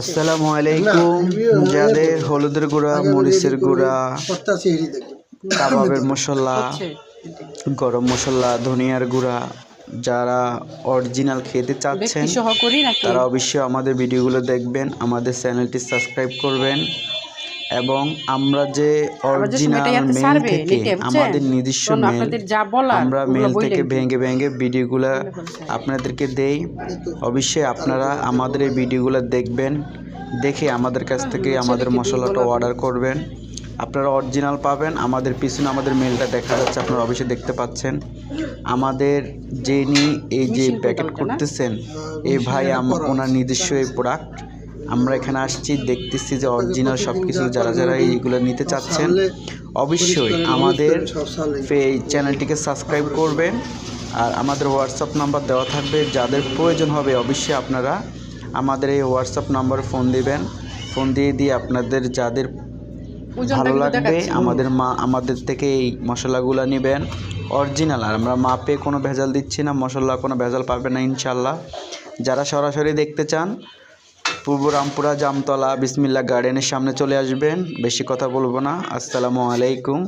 আসসালামু আলাইকুম যাদের হলুদের গুঁড়া মরিচের গুঁড়া কাবাবের মশলা গরম মশলা ধনিয়ার গুঁড়া যারা অরিজিনাল খেতে চাচ্ছেন তারা অবশ্যই আমাদের ভিডিওগুলো দেখবেন আমাদের চ্যানেলটি সাবস্ক্রাইব করবেন। এবং আমরা যে অরিজিনাল মেল থেকে আমাদের নিজস্ব মেল আমরা মেল থেকে ভেঙে ভেঙে ভিডিওগুলো আপনাদেরকে দেই। অবশ্যই আপনারা আমাদের এই ভিডিওগুলো দেখবেন দেখে আমাদের কাছ থেকে আমাদের মশলাটা অর্ডার করবেন। আপনারা অরিজিনাল পাবেন আমাদের পিছনে আমাদের মেলটা দেখা যাচ্ছে আপনারা অবশ্যই দেখতে পাচ্ছেন। আমাদের যিনি এই যে প্যাকেট করতেছেন এই ভাই আম- ওনার নিজস্ব এই প্রোডাক্ট আমরা এখানে আসছি দেখতেছি যে অরিজিনাল সব কিছু যারা যারা এইগুলো নিতে চাচ্ছেন অবশ্যই আমাদের এই চ্যানেলটিকে সাবস্ক্রাইব করবেন আর আমাদের হোয়াটসঅ্যাপ নাম্বার দেওয়া থাকবে। যাদের প্রয়োজন হবে অবশ্যই আপনারা আমাদের এই হোয়াটসঅ্যাপ নাম্বারে ফোন দিবেন। ফোন দিয়ে দিয়ে আপনাদের যাদের ভালো লাগবে আমাদের মা আমাদের থেকে এই মশলাগুলো নেবেন। অরিজিনাল আর আমরা মাপে কোনো ভেজাল দিচ্ছি না মশলা কোনো ভেজাল পাবে না ইনশাল্লাহ যারা সরাসরি দেখতে চান পূর্ব রামপুরা জামতলা বিসমিল্লা গার্ডেনের সামনে চলে আসবেন। বেশি কথা বলব না। আসসালামু আলাইকুম।